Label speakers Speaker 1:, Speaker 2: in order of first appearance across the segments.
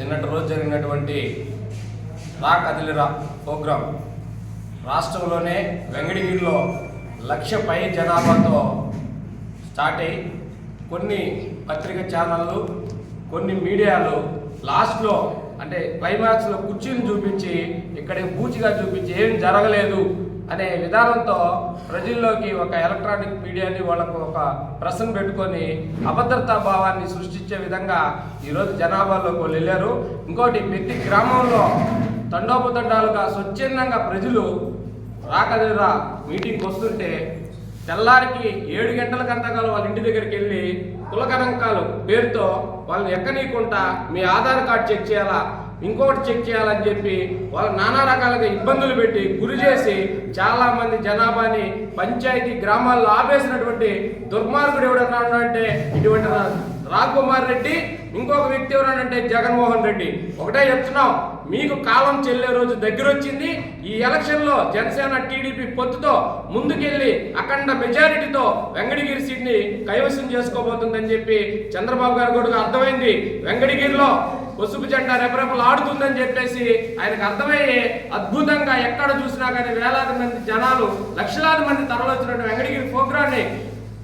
Speaker 1: నిన్నటి రోజు జరిగినటువంటి రా కదిలిరా ప్రోగ్రాం రాష్ట్రంలోనే వెంగడిగిరిలో లక్ష పై జనాభాతో స్టార్ట్ అయ్యి కొన్ని పత్రిక ఛానళ్ళు కొన్ని మీడియాలు లాస్ట్లో అంటే క్లైమాక్స్లో కుర్చీని చూపించి ఇక్కడికి పూచిగా చూపించి ఏం జరగలేదు అనే విధానంతో ప్రజల్లోకి ఒక ఎలక్ట్రానిక్ మీడియాని వాళ్ళకు ఒక ప్రశ్న పెట్టుకొని అభద్రతా భావాన్ని సృష్టించే విధంగా ఈరోజు జనాభాలోకి వాళ్ళు వెళ్ళారు. ఇంకోటి ప్రతి గ్రామంలో తండోపతండాలుగా స్వచ్ఛందంగా ప్రజలు రాకదిరా మీటింగ్కి వస్తుంటే తెల్లారికి ఏడు గంటలకంతకాలు వాళ్ళ ఇంటి దగ్గరికి వెళ్ళి కులకరంకాలు పేరుతో వాళ్ళని ఎక్కనీయకుండా మీ ఆధార్ కార్డ్ చెక్ చేయాలా? ఇంకొకటి చెక్ చేయాలని చెప్పి వాళ్ళు నానా రకాలుగా ఇబ్బందులు పెట్టి గురి చేసి చాలా మంది జనాభాని పంచాయతీ గ్రామాల్లో ఆపేసినటువంటి దుర్మార్గుడు ఎవడన్నా అంటే ఇటువంటి రా- రెడ్డి. ఇంకొక వ్యక్తి ఎవరనంటే జగన్మోహన్ రెడ్డి. ఒకటే చెప్తున్నాం మీకు కాలం చెల్లే రోజు దగ్గర వచ్చింది ఈ ఎలక్షన్లో జనసేన టీడీపీ పొత్తుతో ముందుకెళ్ళి అఖండ మెజారిటీతో వెంకటగిరి సీట్ని కైవసం చేసుకోబోతుందని చెప్పి చంద్రబాబు గారు కూడా అర్థమైంది. వెంకటగిరిలో పసుపు జెండా రెపరెపలు ఆడుతుందని చెప్పేసి ఆయనకు అర్థమయ్యే అద్భుతంగా ఎక్కడ చూసినా కానీ వేలాది మంది జనాలు లక్షలాది మంది తరలివచ్చినటువంటి వెంకటగిరి ప్రోగ్రాన్ని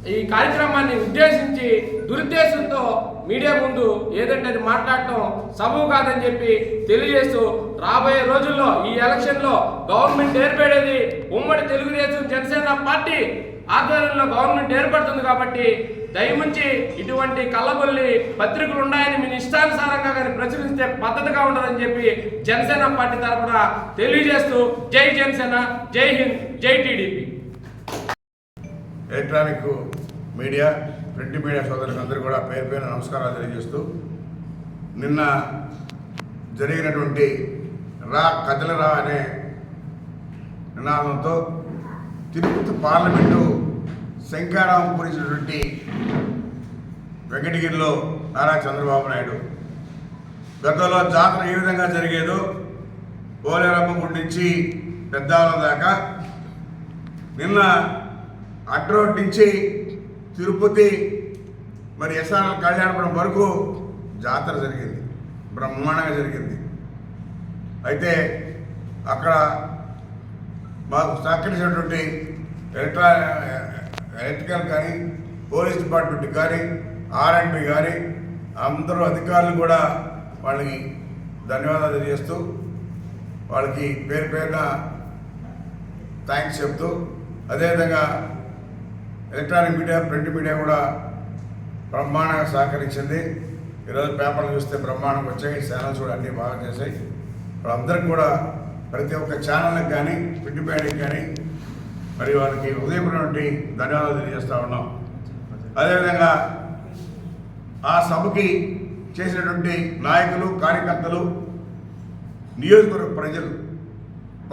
Speaker 1: ఈ కార్యక్రమాన్ని ఉద్దేశించి దురుద్దేశంతో మీడియా ముందు ఏదంటే అది మాట్లాడటం సబబు కాదని చెప్పి తెలియజేస్తూ రాబోయే రోజుల్లో ఈ ఎలక్షన్లో గవర్నమెంట్ ఏర్పడేది ఉమ్మడి తెలుగుదేశం జనసేన పార్టీ ఆధ్వర్యంలో గవర్నమెంట్ ఏర్పడుతుంది కాబట్టి దయముంచి ఇటువంటి కళ్ళగొల్లి పత్రికలు ఉన్నాయని మీ ఇష్టానుసారంగా కానీ ప్రచురిస్తే పద్ధతిగా ఉండదని చెప్పి జనసేన పార్టీ తరఫున తెలియజేస్తూ జై Janasena Jai Hind Jai TDP.
Speaker 2: Electronic media print media సోదరులకు అందరూ కూడా పేరు పేరు నమస్కారాలు తెలియజేస్తూ నిన్న జరిగినటువంటి రా కదలరా అనే నినాదంతో తిరుపతి పార్లమెంటు శంకారావం పూరించినటువంటి వెంకటగిరిలో నారా చంద్రబాబు నాయుడు. గతంలో జాతర ఏ విధంగా జరిగేదో పోలేరమ్మ గుడి నుంచి పెద్దాల దాకా. నిన్న అడ్రోడ్ నుంచి తిరుపతి మరి ఎస్ఆర్ఎల్ కళ్యాణపురం వరకు జాతర జరిగింది. బ్రహ్మాండంగా జరిగింది. అయితే అక్కడ మాకు సహకరించినటువంటి ఎలక్ట్రా ఎలక్ట్రికల్ కానీ పోలీస్ డిపార్ట్మెంట్ కానీ ఆర్ఎండ్బి కానీ అందరూ అధికారులు కూడా వాళ్ళకి ధన్యవాదాలు తెలియజేస్తూ వాళ్ళకి పేరు పేరున థ్యాంక్స్ చెప్తూ అదేవిధంగా ఎలక్ట్రానిక్ మీడియా ప్రింట్ మీడియా కూడా బ్రహ్మాండంగా సహకరించింది. ఈరోజు పేపర్లు చూస్తే బ్రహ్మాండంగా వచ్చాయి ఛానల్స్ కూడా అన్నీ బాగా చేశాయి. వాళ్ళందరికీ కూడా ప్రతి ఒక్క ఛానల్కి కానీ ప్రింట్ మీడియాకి కానీ మరి వారికి హృదయపూర్వటువంటి ధన్యవాదాలు తెలియజేస్తూ ఉన్నాం. అదేవిధంగా ఆ సభకి చేసినటువంటి నాయకులు కార్యకర్తలు నియోజకవర్గ ప్రజలు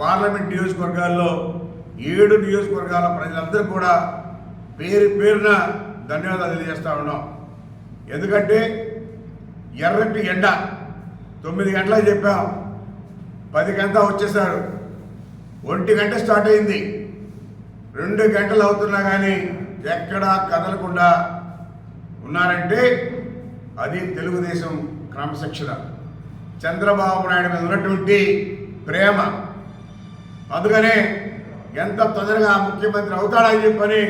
Speaker 2: పార్లమెంట్ నియోజకవర్గాల్లో ఏడు నియోజకవర్గాల ప్రజలందరూ కూడా పేరు పేరున ధన్యవాదాలు తెలియజేస్తూ ఉన్నాం. ఎందుకంటే ఎర్రటి ఎండ తొమ్మిది గంటలకు చెప్పాం. పది గంట వచ్చేసారు. ఒంటి గంట స్టార్ట్ అయింది. రెండు గంటలు అవుతున్నా కానీ ఎక్కడా కదలకుండా ఉన్నారంటే అది తెలుగుదేశం క్రమశిక్షణ. చంద్రబాబు నాయుడు మీద ఉన్నటువంటి ప్రేమ. అందుకనే ఎంత తొందరగా ముఖ్యమంత్రి అవుతాడని చెప్పని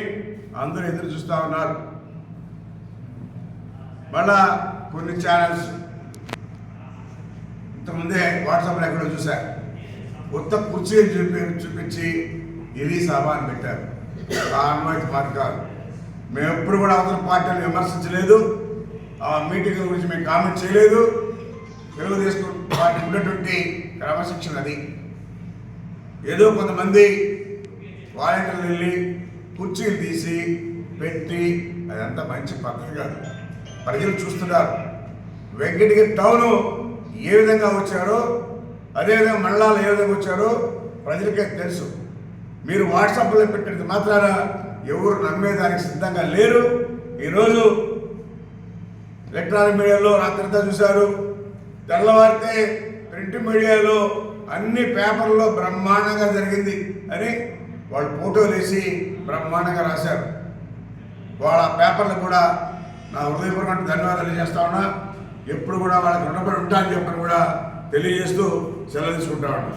Speaker 2: అందరూ ఎదురు చూస్తూ ఉన్నారు. మళ్ళా కొన్ని ఛానల్స్ ఇంతకుముందే వాట్సాప్లో ఎక్కడో చూశారు కొత్త కుర్చీలు చూపి చూపించి ఇది సామాన్ పెట్టారు. ఆ పార్టీ కాదు మేము ఎప్పుడు కూడా అవతల పార్టీని విమర్శించలేదు. ఆ మీటింగ్ గురించి మేము కామెంట్ చేయలేదు. తెలుగుదేశం పార్టీ ఉన్నటువంటి క్రమశిక్షణ అది. ఏదో కొంతమంది వాలంటీర్లు వెళ్ళి కుర్చీలు తీసి పెట్టి అదంతా మంచి పద్ధతి కాదు. ప్రజలు చూస్తున్నారు. వెంకటగిరి టౌను ఏ విధంగా వచ్చారో అదేవిధంగా మండలాలు ఏ విధంగా వచ్చారో ప్రజలకే తెలుసు. మీరు వాట్సాప్లో పెట్టినది మాత్రాన ఎవరు నమ్మేదానికి సిద్ధంగా లేరు. ఈరోజు ఎలక్ట్రానిక్ మీడియాలో రాత్రంతా చూశారు. తెల్లవారితే ప్రింట్ మీడియాలో అన్ని పేపర్లో బ్రహ్మాండంగా జరిగింది. అని వాళ్ళు ఫోటోలు వేసి బ్రహ్మాండంగా రాశారు. వాళ్ళ పేపర్లు కూడా నా హృదయపూర్వక ధన్యవాదాలు చేస్తా ఉన్నా. ఎప్పుడు కూడా వాళ్ళకి రుణపడి ఉంటానని చెప్పని కూడా తెలియజేస్తూ సెలవు తీసుకుంటా ఉన్నా.